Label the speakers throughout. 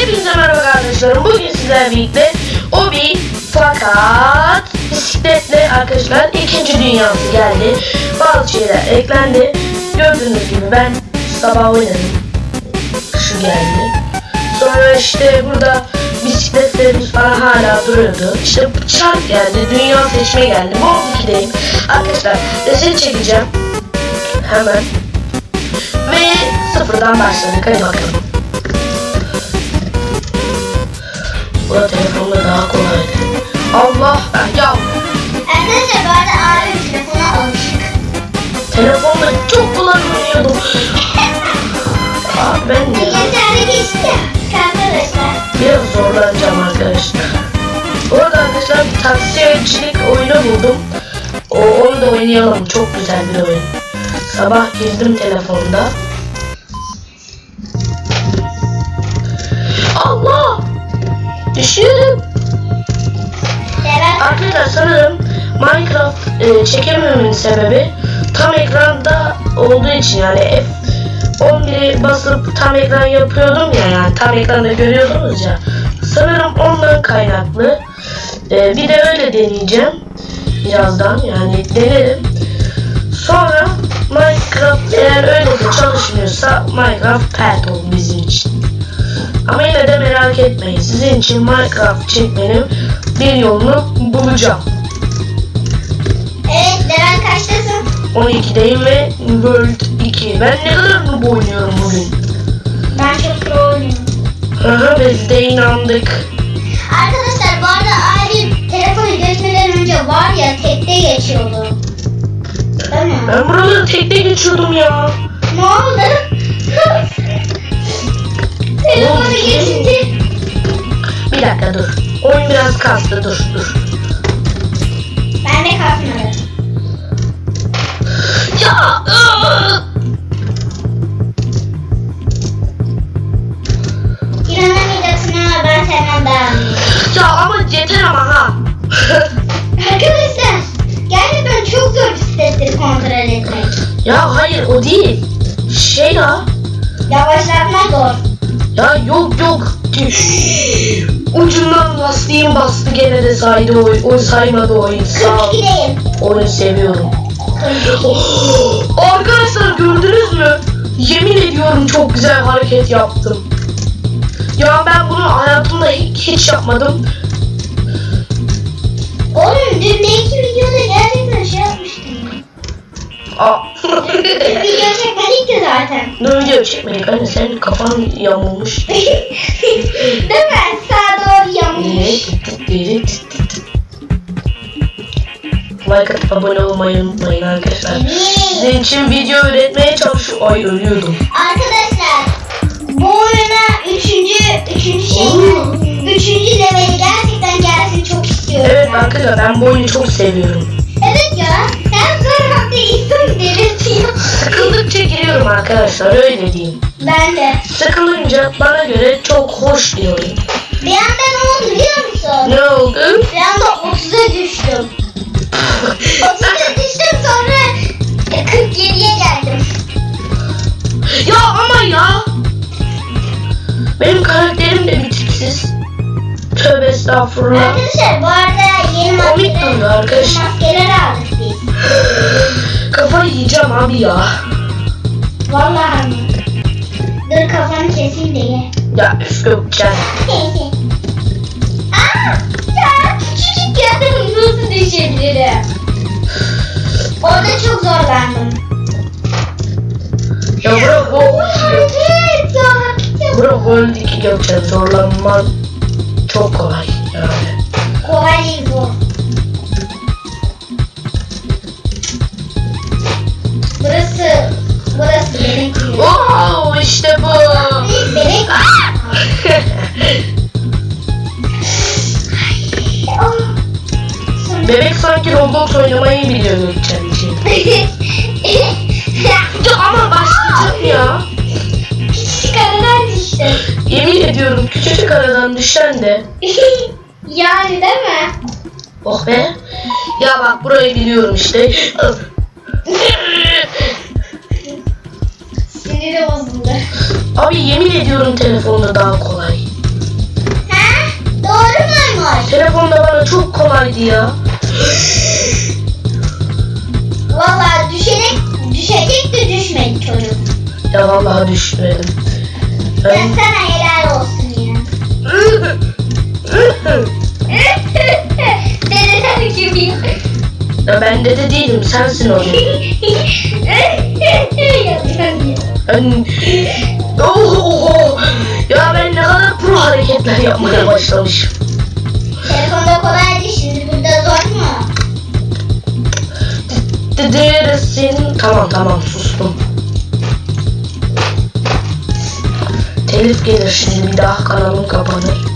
Speaker 1: Hepinize merhaba arkadaşlarım. Bugün sizlerle birlikte Obi fakat bisikletle arkadaşlar ikinci dünyası geldi. Bazı şeyler eklendi. Gördüğünüz gibi ben sabah oynadım. Şu geldi. Sonra işte burada bisikletlerimiz falan hala duruyordu. İşte çark geldi, dünya seçme geldi. Bolt 2'deyim. Arkadaşlar resim çekeceğim. Hemen. Ve sıfırdan başladık. Hadi bakalım. Bu da telefonla daha kolaydı. Allah ya
Speaker 2: Arkadaşlar bu arada abim telefona alışık.
Speaker 1: telefonla çok kolay oynuyordum. Aa, ben de
Speaker 2: Yeterli geçti ya arkadaşlar.
Speaker 1: biraz zorlanacağım arkadaşlar. Bu arada arkadaşlar bir taksicilik oyunu buldum. O, onu da oynayalım. Çok güzel bir oyun. Sabah girdim telefonda. Düşüyorum. Arkadaşlar sanırım Minecraft e, çekemememin sebebi tam ekranda olduğu için yani F11'i basıp tam ekran yapıyordum ya yani tam ekranda görüyordunuz ya. Sanırım ondan kaynaklı. E, bir de öyle deneyeceğim birazdan yani denerim. Sonra Minecraft eğer öyle de çalışmıyorsa Minecraft pert olur bizim için. Ama yine de merak etmeyin. Sizin için Minecraft çekmenin bir yolunu bulacağım.
Speaker 2: Evet Deren kaçtasın?
Speaker 1: 12'deyim ve World 2. Ben ne kadar noob oynuyorum bugün.
Speaker 2: Ben çok pro oynuyorum.
Speaker 1: Aha biz de inandık.
Speaker 2: Arkadaşlar bu arada abim telefonu geçmeden önce var ya tekte geçiyordu. Değil mi?
Speaker 1: Ben buraları tekte geçiyordum ya.
Speaker 2: Ne oldu? telefonu
Speaker 1: Oldu.
Speaker 2: geçince
Speaker 1: Bir dakika dur. Oyun biraz kastı dur dur.
Speaker 2: ben de kalkmadım.
Speaker 1: Ya! ıı!
Speaker 2: İnanamayacaksın ama ben senden daha.
Speaker 1: Ya ama yeter ama ha.
Speaker 2: Arkadaşlar gerçekten çok zor bisikletleri kontrol etmek.
Speaker 1: ya hayır o değil. Şey ya.
Speaker 2: Yavaşlatma zor.
Speaker 1: Ya yok yok. Ucundan lastiğim bastı gene de saydı oy. Oy saymadı oyun. Sağ ol.
Speaker 2: 42'deyim.
Speaker 1: Oyunu seviyorum.
Speaker 2: 42.
Speaker 1: Oh, Arkadaşlar gördünüz mü? Yemin ediyorum çok güzel hareket yaptım. Ya ben bunu hayatımda hiç, hiç yapmadım.
Speaker 2: Oğlum dün belki videoda gerçekten şey yapmıştım.
Speaker 1: Aa.
Speaker 2: Video çekmedik ki zaten.
Speaker 1: ne video çekmedik hani senin kafan yamulmuş.
Speaker 2: Değil mi? Sağa doğru yamulmuş.
Speaker 1: like atıp abone olmayı unutmayın arkadaşlar. Sizin için video üretmeye çalışıyorum. Ay ölüyordum.
Speaker 2: Arkadaşlar bu oyuna üçüncü, üçüncü şey, üçüncü leveli gerçekten gelsin çok istiyorum.
Speaker 1: Evet arkadaşlar ben bu oyunu çok seviyorum.
Speaker 2: Evet ya. Hem zor hem de insan delirtiyor.
Speaker 1: Sıkıldıkça giriyorum arkadaşlar öyle diyeyim.
Speaker 2: Ben de.
Speaker 1: Sıkılınca bana göre çok hoş oyun.
Speaker 2: Bir anda ne oldu biliyor musun?
Speaker 1: Ne oldu?
Speaker 2: Bir anda 30'a düştüm. 30'a düştüm sonra e, 47'ye geldim.
Speaker 1: Ya ama ya. Benim karakterim de bir tipsiz. Tövbe estağfurullah.
Speaker 2: Arkadaşlar bu arada yeni maskeler, maskeler aldık biz.
Speaker 1: Kafayı yiyeceğim abi ya.
Speaker 2: Vallahi mi? Dur kafanı keseyim de ye.
Speaker 1: Ya üf Gökçen.
Speaker 2: Aa, ya küçücük ya nasıl düşebilirim? Orada çok zorlandım.
Speaker 1: Ya.
Speaker 2: Hareket ya hareket ya.
Speaker 1: Bura World 2 Gökçen zorlanman çok kolay yani.
Speaker 2: Kolay değil bu. Bebek
Speaker 1: sanki Roblox oynamayı biliyor Gökçen için. Ama başlayacağım ya.
Speaker 2: Küçücük aradan düştüm.
Speaker 1: Yemin ediyorum küçücük aradan düşen de.
Speaker 2: yani değil mi?
Speaker 1: Oh be. Ya bak burayı biliyorum işte.
Speaker 2: Siniri bozuldu.
Speaker 1: Abi yemin ediyorum telefonda daha kolay. Telefonda bana çok kolaydı ya.
Speaker 2: Vallahi düşerek düşecek de düşmedi çocuk.
Speaker 1: Ya vallahi düşmedim.
Speaker 2: Ben
Speaker 1: Ben...
Speaker 2: sana helal olsun ya. Dedeler gibi.
Speaker 1: ya ben dede değilim sensin o dede. Ben... Oho! Ya ben ne kadar pro hareketler yapmaya başlamışım.
Speaker 2: Telefonda kolaydı şimdi
Speaker 1: Dederesin. Tamam tamam sustum. Telif gelir şimdi bir daha kanalım kapanır.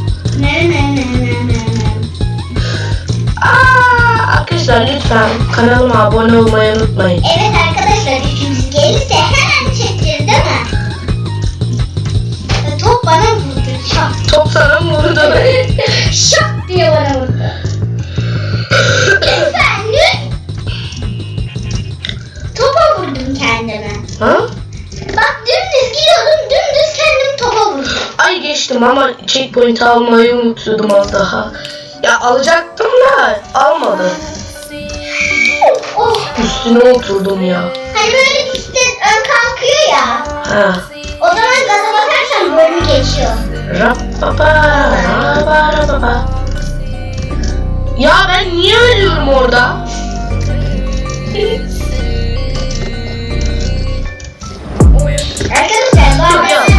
Speaker 2: Ne ne ne ne ne ne.
Speaker 1: Aa, arkadaşlar lütfen kanalıma abone olmayı unutmayın.
Speaker 2: Evet arkadaşlar üçümüz gelirse hemen çekeceğiz değil mi? Top bana vurdu. Şak.
Speaker 1: Top sana mı vurdu?
Speaker 2: Şak diye bana vurdu.
Speaker 1: Geçtim ama checkpoint almayı unutuyordum az daha. Ya alacaktım da almadı.
Speaker 2: Oh.
Speaker 1: Üstüne oturdum ya.
Speaker 2: Hani böyle bisiklet ön kalkıyor ya.
Speaker 1: Ha.
Speaker 2: O zaman gaza basarsan bölümü geçiyor.
Speaker 1: Rapapa, raba, rapapa. Ya ben niye ölüyorum orada?
Speaker 2: Arkadaşlar bu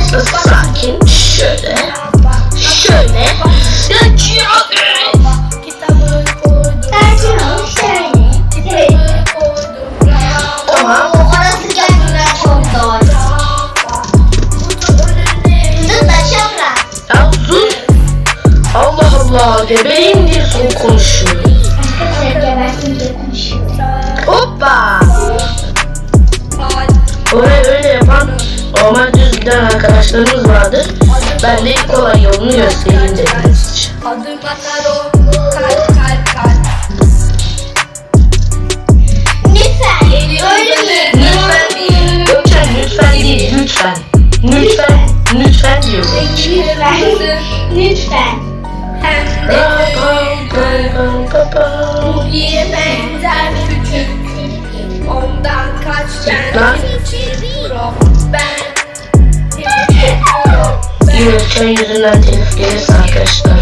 Speaker 1: Gökçen yüzünden telif gelirse arkadaşlar.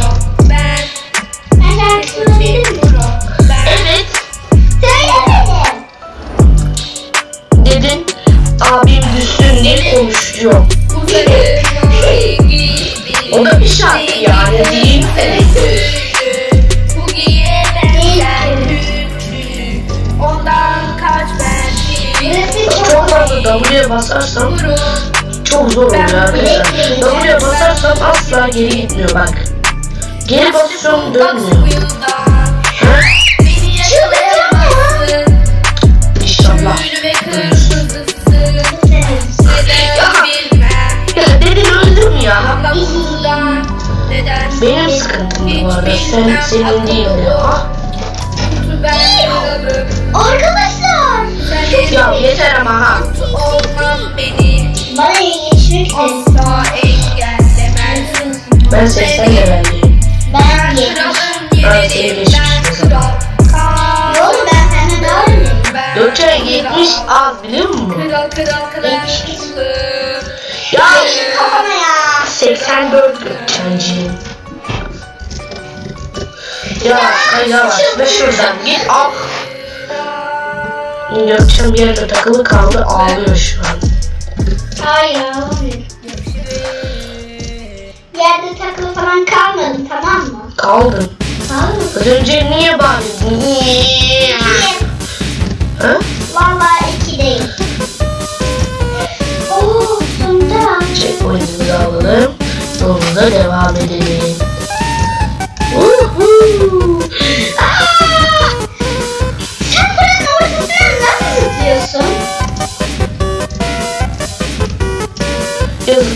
Speaker 3: Ben
Speaker 2: Ben şarkısını
Speaker 3: Ben
Speaker 1: Evet,
Speaker 2: Söylemedim.
Speaker 1: dedin. Abim düşsün diye konuşuyor. O da bir şarkı yani değil mi?
Speaker 3: Küçük Ondan kaç ben
Speaker 1: Çok fazla W'ye basarsam çok zor oluyor arkadaşlar. W'ye basarsam asla geri gitmiyor bak. Geri basıyorum dönmüyor. İnşallah. Ya dedin öldüm ya. Benim sıkıntım bu arada. Sen, senin değil ya.
Speaker 3: Kralım
Speaker 2: Arkadaşlar.
Speaker 1: Ya yeter ama ha.
Speaker 2: Bana üzere
Speaker 3: asla engellemez.
Speaker 1: Ben 80 öğrenciyim.
Speaker 2: Ben
Speaker 3: 70.
Speaker 1: Ben
Speaker 3: 75.
Speaker 1: Gökçe 70 az biliyor musun?
Speaker 3: Kral kral kral.
Speaker 1: Ya
Speaker 2: kafana ya.
Speaker 1: 84 Gökçe'ciyim. Ya kayda var ve şuradan git al. Gökçem bir yerde takılı kaldı ağlıyor şu an.
Speaker 2: Hayır ağlamıyorum. Yerde takılı falan kalmadım tamam mı?
Speaker 1: Kaldın.
Speaker 2: Kalmadım.
Speaker 1: Az önce niye bağırdın? Niye? Ha?
Speaker 2: Vallahi ikideyim. Oo sonunda.
Speaker 1: Checkpoint'imizi alalım. Yolumuza devam edelim. Uhu.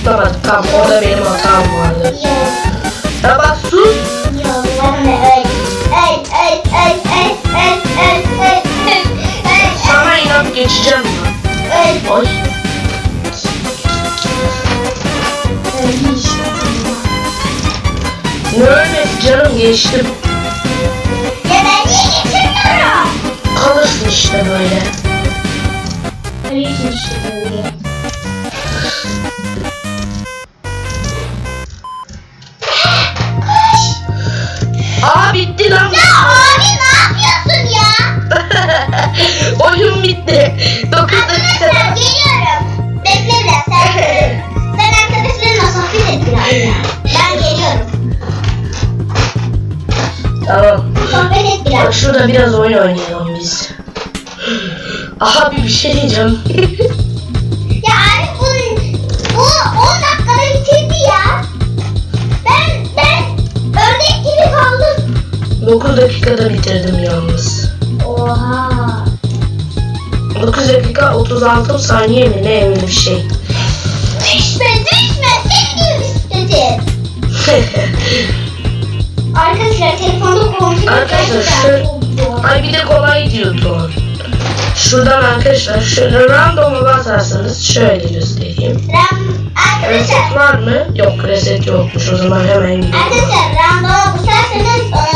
Speaker 1: tutamadık. Tamam orada benim hatam vardı. Ya bak Sana inat geçeceğim
Speaker 2: ben. Oy.
Speaker 1: Ne ölmesi canım geçtim.
Speaker 2: Ya ben niye geçirmiyorum?
Speaker 1: Kalırsın işte böyle.
Speaker 2: Kalırsın işte.
Speaker 1: Lan.
Speaker 2: Ya abi ne yapıyorsun ya?
Speaker 1: Oyun bitti. 9
Speaker 2: Arkadaşlar
Speaker 1: dakika.
Speaker 2: geliyorum. Bekle biraz sen. sen arkadaşlarınla sohbet et biraz ya. Ben geliyorum.
Speaker 1: Tamam.
Speaker 2: Sohbet et
Speaker 1: Bak
Speaker 2: biraz.
Speaker 1: şurada biraz oyun oynayalım biz. Aha bir bir şey diyeceğim. 9 dakikada bitirdim yalnız.
Speaker 2: Oha.
Speaker 1: 9 dakika 36 saniye mi ne öyle bir şey.
Speaker 2: Düşme düşme gibi bisikletim. Arkadaşlar telefonda konuşuyor.
Speaker 1: Arkadaşlar şu... Ay bir de kolay diyordu. Şuradan arkadaşlar şöyle random'a basarsanız şöyle göstereyim.
Speaker 2: Ram,
Speaker 1: Reset var mı? Yok reset yokmuş o zaman hemen gidelim.
Speaker 2: arkadaşlar randoma basarsanız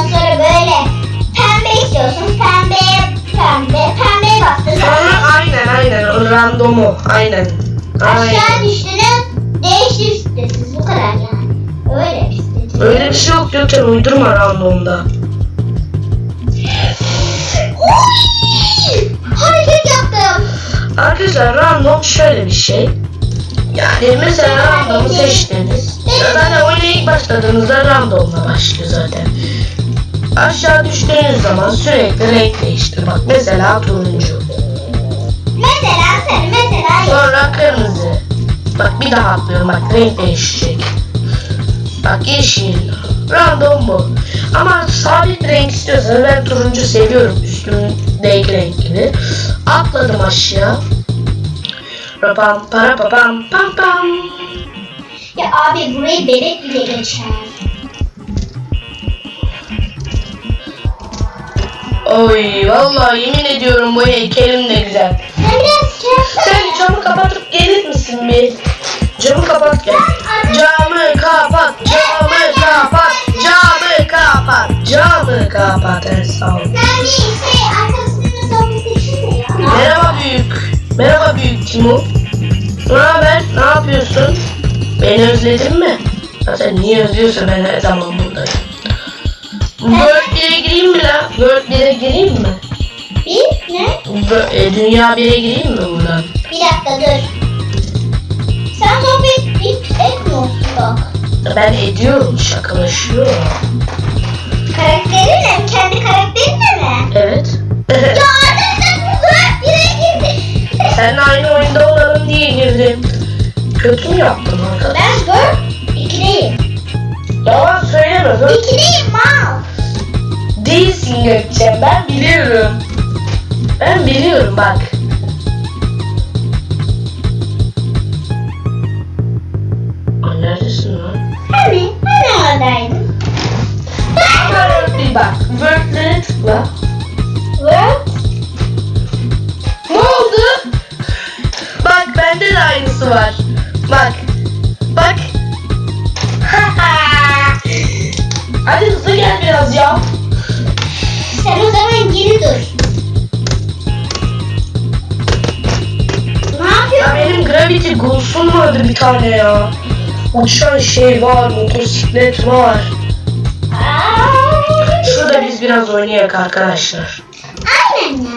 Speaker 2: istiyorsunuz. Pembeye pembe, pembeye bastınız.
Speaker 1: Sonra aynen aynen o randomu aynen.
Speaker 2: Aşağı düştünüz, değiştir bisikletiniz. Bu kadar yani. Öyle bisiklet.
Speaker 1: Öyle bir şey yok Gökçen uydurma randomda.
Speaker 2: Hareket yaptım.
Speaker 1: Arkadaşlar random şöyle bir şey. Yani mesela randomu seçtiniz. Zaten oyuna ilk başladığınızda randomla başlıyor zaten. Aşağı düştüğünüz zaman sürekli renk değiştir. Bak mesela turuncu.
Speaker 2: Mesela sarı, mesela
Speaker 1: Sonra kırmızı. Bak bir daha atlıyorum bak renk değişecek. Bak yeşil. Random bu. Ama sabit renk istiyorsanız ben turuncu seviyorum üstümdeki renk gibi. Atladım aşağı. Rapam para papam pam pam.
Speaker 2: Ya abi burayı bebek bile geçer.
Speaker 1: Oy vallahi yemin ediyorum bu heykelim de güzel.
Speaker 2: Sen
Speaker 1: camı kapatıp gelir misin bir? Camı kapat gel. Camı kapat, camı kapat, camı kapat, camı kapat.
Speaker 2: Ya.
Speaker 1: Merhaba büyük. Merhaba büyük Timo. Ne haber? Ne yapıyorsun? Beni özledin mi? Ya sen niye özlüyorsun ben her zaman buradayım. World 1'e gireyim mi lan? World e, Dünya 1'e gireyim mi buradan?
Speaker 2: Bir dakika dur. Sen sohbet et, etmiyorsun bak.
Speaker 1: Ben ediyorum, şakalaşıyorum.
Speaker 2: Karakterinle mi? Kendi karakterinle mi?
Speaker 1: Evet.
Speaker 2: Ya arkadaşlar zor bire girdi.
Speaker 1: Sen aynı oyunda olalım diye girdim. Kötü mü yaptım arkadaş?
Speaker 2: Ben World 2'deyim.
Speaker 1: Yalan söyleme. World
Speaker 2: 2'deyim mal.
Speaker 1: Değilsin Gökçen ben biliyorum. Ben biliyorum bak. Ay neredesin lan?
Speaker 2: Hani? Hani oradaydın? Ben
Speaker 1: World bir bak. World'lere tıkla.
Speaker 2: World
Speaker 1: Ne oldu? Bak bende de aynısı var. Bak. Bak. Hadi hızlı gel biraz ya. Benim Gravity Ghost'um vardı bir tane ya. Uçan şey var, motosiklet var. Şurada biz biraz oynayak arkadaşlar.
Speaker 2: Aynen ya.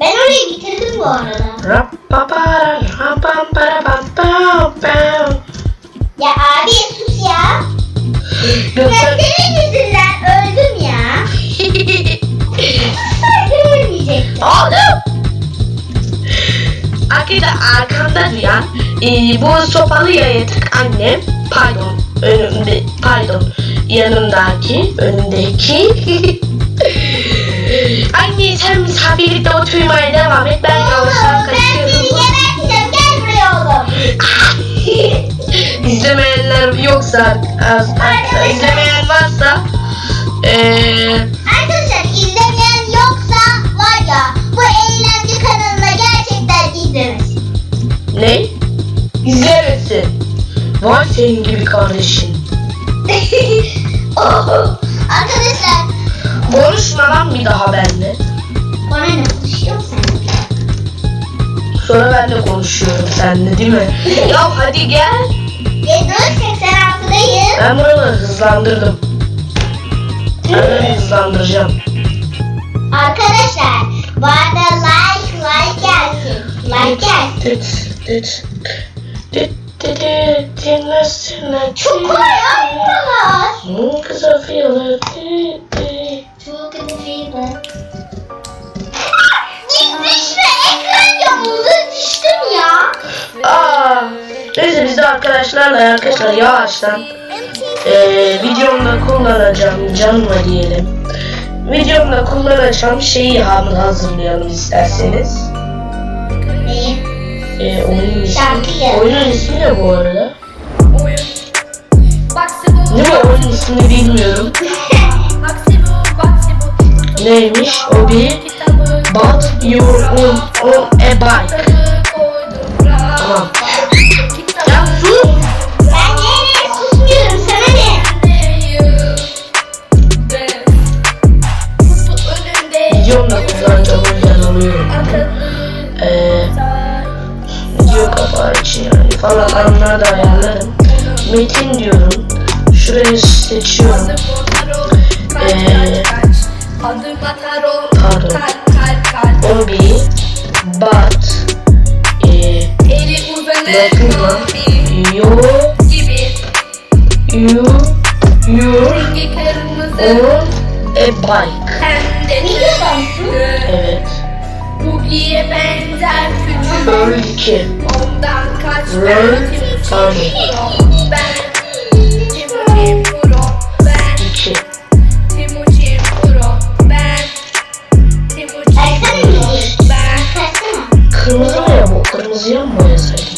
Speaker 2: Ben orayı bitirdim bu arada.
Speaker 1: Rapapara, rapamparapampam.
Speaker 2: Ya abi sus ya.
Speaker 1: Gökçen...
Speaker 2: senin yüzünden öldüm ya. Susardım ölmeyecektim.
Speaker 1: Oğlum! Arkada arkamda duyan e, bu sopalı yayatık annem pardon önümde pardon yanımdaki önümdeki. Anne sen misafirlikte oturmaya devam et ben yavaştan kaçıyorum. İzlemeyenler yoksa az, az- izlemeyen varsa eee senin gibi kardeşin.
Speaker 2: Arkadaşlar
Speaker 1: Konuşma lan bir daha benimle.
Speaker 2: bana ne konuşuyorsun sen?
Speaker 1: Sonra ben de konuşuyorum seninle değil mi? ya hadi gel.
Speaker 2: E dur 86'dayım.
Speaker 1: Ben buraları hızlandırdım. Ben hızlandıracağım.
Speaker 2: Arkadaşlar bu arada like like gelsin. Like gelsin.
Speaker 1: Dıt dıt. Dıt dıt dıt dinlesene.
Speaker 2: Çok kolay yaptılar.
Speaker 1: Kız afiyonlar. Dıt dıt.
Speaker 2: Çok kötü fever. Git düşme ekran yamuldu düştüm ya.
Speaker 1: Aa, neyse biz de arkadaşlarla arkadaşlar yavaştan eee videomda kullanacağım canlı diyelim. Videomda kullanacağım şeyi hazırlayalım isterseniz. Eee oyunun ismi,
Speaker 2: Şarkıyı.
Speaker 1: oyunun ismi ne bu arada? Ne mi oyunun ismini bilmiyorum. Neymiş? O bir. But you're on, on a bike. Tamam. Ya sus!
Speaker 2: Ben nereye susmuyorum sana ne?
Speaker 1: Videomda kullanacağım o yüzden alıyorum. Yani falan anlar da ayarlarım. Metin diyorum. Şurayı seçiyorum. Ee,
Speaker 3: o
Speaker 1: pardon.
Speaker 3: kalp kalp kalp
Speaker 1: O bir but eee lan.
Speaker 3: mavi
Speaker 1: You you on a bike.
Speaker 3: de tıpkı
Speaker 1: Evet.
Speaker 3: Bugi'ye benzer küçük
Speaker 1: Böl 2.
Speaker 3: Ondan kaç
Speaker 1: Rol,
Speaker 3: ben. Timuçin Pro Ben
Speaker 1: 2.
Speaker 3: Timuçin Pro Ben Timuçin Pro. Ben.
Speaker 1: Kırmızı mı ya bu? Kırmızıya mı boyasaydım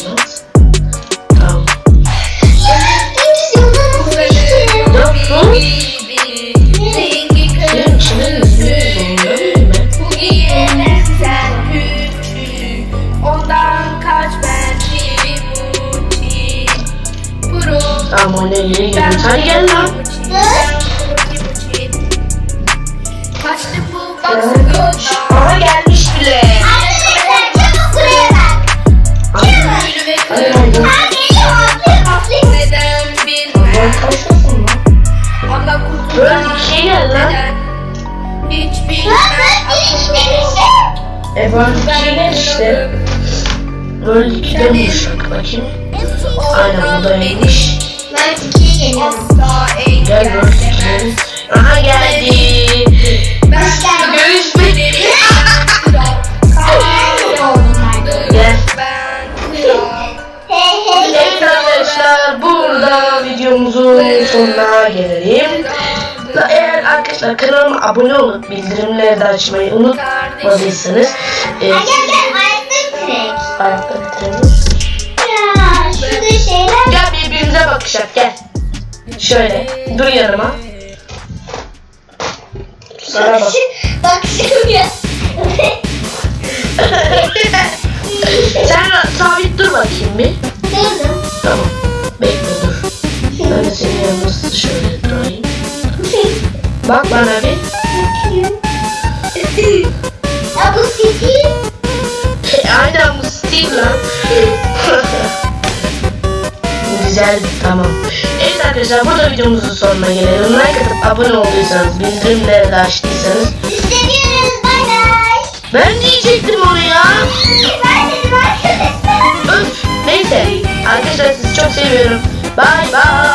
Speaker 1: Böyle ikide buluşak bakayım. Aynen bu da iyiymiş.
Speaker 2: Ben ikiye geliyorum.
Speaker 1: Gel böyle ikiye. Aha geldi.
Speaker 2: Hey.
Speaker 1: Evet arkadaşlar burada videomuzun sonuna gelelim. Eğer arkadaşlar kanalıma abone olup bildirimleri de açmayı unutmadıysanız e, ayakta bitirelim.
Speaker 2: Ya şurada şeyler.
Speaker 1: Gel birbirimize bakışak gel. Şöyle dur yanıma. Sana bak.
Speaker 2: Bak şuraya.
Speaker 1: Sen sabit dur bakayım bir.
Speaker 2: Durdum.
Speaker 1: Tamam. Bekle dur. Ben de senin yanında şöyle durayım. Bak bana bir.
Speaker 2: Ya bu stil.
Speaker 1: Aynen bu stil lan. Güzel tamam. Evet arkadaşlar burada videomuzun sonuna gelelim. Like atıp abone olduysanız, bildirimleri de açtıysanız.
Speaker 2: İstemiyoruz. Bay bay.
Speaker 1: Ben diyecektim onu ya.
Speaker 2: Ben dedim arkadaşlar.
Speaker 1: Öf. Neyse. Arkadaşlar sizi çok seviyorum. Bye bye.